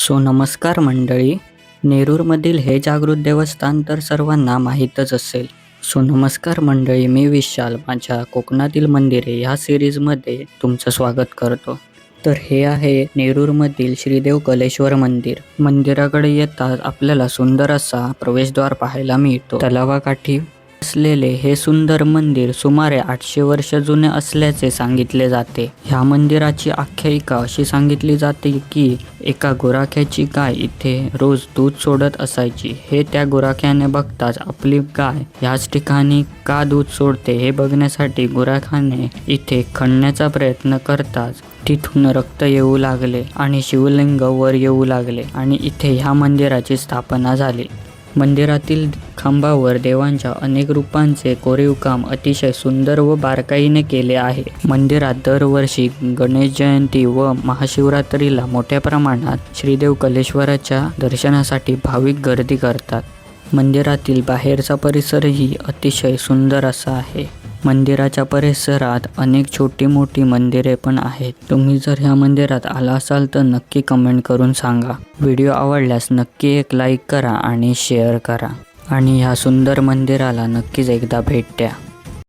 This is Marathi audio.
सो नमस्कार मंडळी नेरूरमधील हे जागृत देवस्थान तर सर्वांना माहीतच असेल. सो नमस्कार मंडळी मी विशाल माझ्या कोकणातील मंदिरे ह्या सिरीजमध्ये तुमचं स्वागत करतो. तर हे आहे नेरूरमधील श्रीदेव कलेश्वर मंदिर. मंदिराकडे येताच आपल्याला सुंदर असा प्रवेशद्वार पाहायला मिळतो. तलावाकाठी असलेले हे सुंदर मंदिर सुमारे आठशे वर्ष जुने असल्याचे सांगितले जाते. ह्या मंदिराची आख्यायिका अशी सांगितली जाते की एका गुराख्याची गाय इथे रोज दूध सोडत असायची. हे त्या गुराख्याने बघताच आपली गाय ह्याच ठिकाणी का दूध सोडते हे बघण्यासाठी गुराख्याने इथे खणण्याचा प्रयत्न करताच तिथून रक्त येऊ लागले आणि शिवलिंग वर येऊ लागले आणि इथे ह्या मंदिराची स्थापना झाली. मंदिरातील खांबावर देवांच्या अनेक रूपांचे कोरीव काम अतिशय सुंदर व बारकाईने केले आहे. मंदिरात दरवर्षी गणेश जयंती व महाशिवरात्रीला मोठ्या प्रमाणात श्रीदेव कलेश्वराच्या दर्शनासाठी भाविक गर्दी करतात. मंदिरातील बाहेरचा परिसरही अतिशय सुंदर असा आहे. मंदिराच्या परिसरात अनेक छोटी मोठी मंदिरे पण आहेत. तुम्ही जर ह्या मंदिरात आला असाल तर नक्की कमेंट करून सांगा. व्हिडिओ आवडल्यास नक्की एक लाईक करा आणि शेअर करा. आणि ह्या सुंदर मंदिराला नक्कीच एकदा भेट द्या.